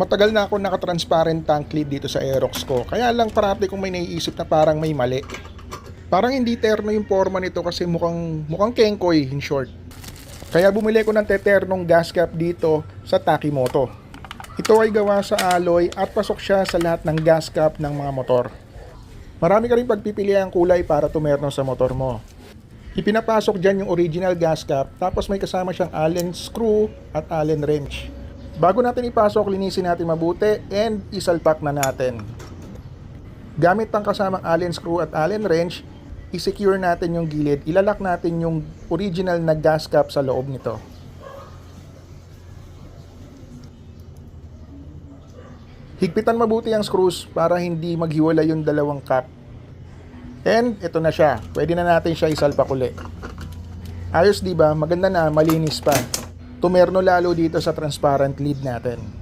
Matagal na ako naka-transparent tank lid dito sa Aerox ko. Kaya lang parati kong may naiisip na parang may mali. Parang hindi terno yung forma nito kasi mukhang, mukhang kengkoy in short. Kaya bumili ko ng teternong gas cap dito sa Takimoto. Ito ay gawa sa alloy at pasok siya sa lahat ng gas cap ng mga motor. Marami ka rin pagpipili ang kulay para tumerno sa motor mo. Ipinapasok dyan yung original gas cap tapos may kasama siyang allen screw at allen wrench. Bago natin ipasok, linisin natin mabuti and isalpak na natin. Gamit ang kasamang allen screw at allen wrench, i-secure natin yung gilid, ilalak natin yung original na gas cap sa loob nito. Higpitan mabuti ang screws para hindi maghiwalay yung dalawang cap. And ito na siya. Pwede na natin siya isalpak uli. Ayos 'di ba? Maganda na, malinis pa. Tumerno lalo dito sa transparent lid natin.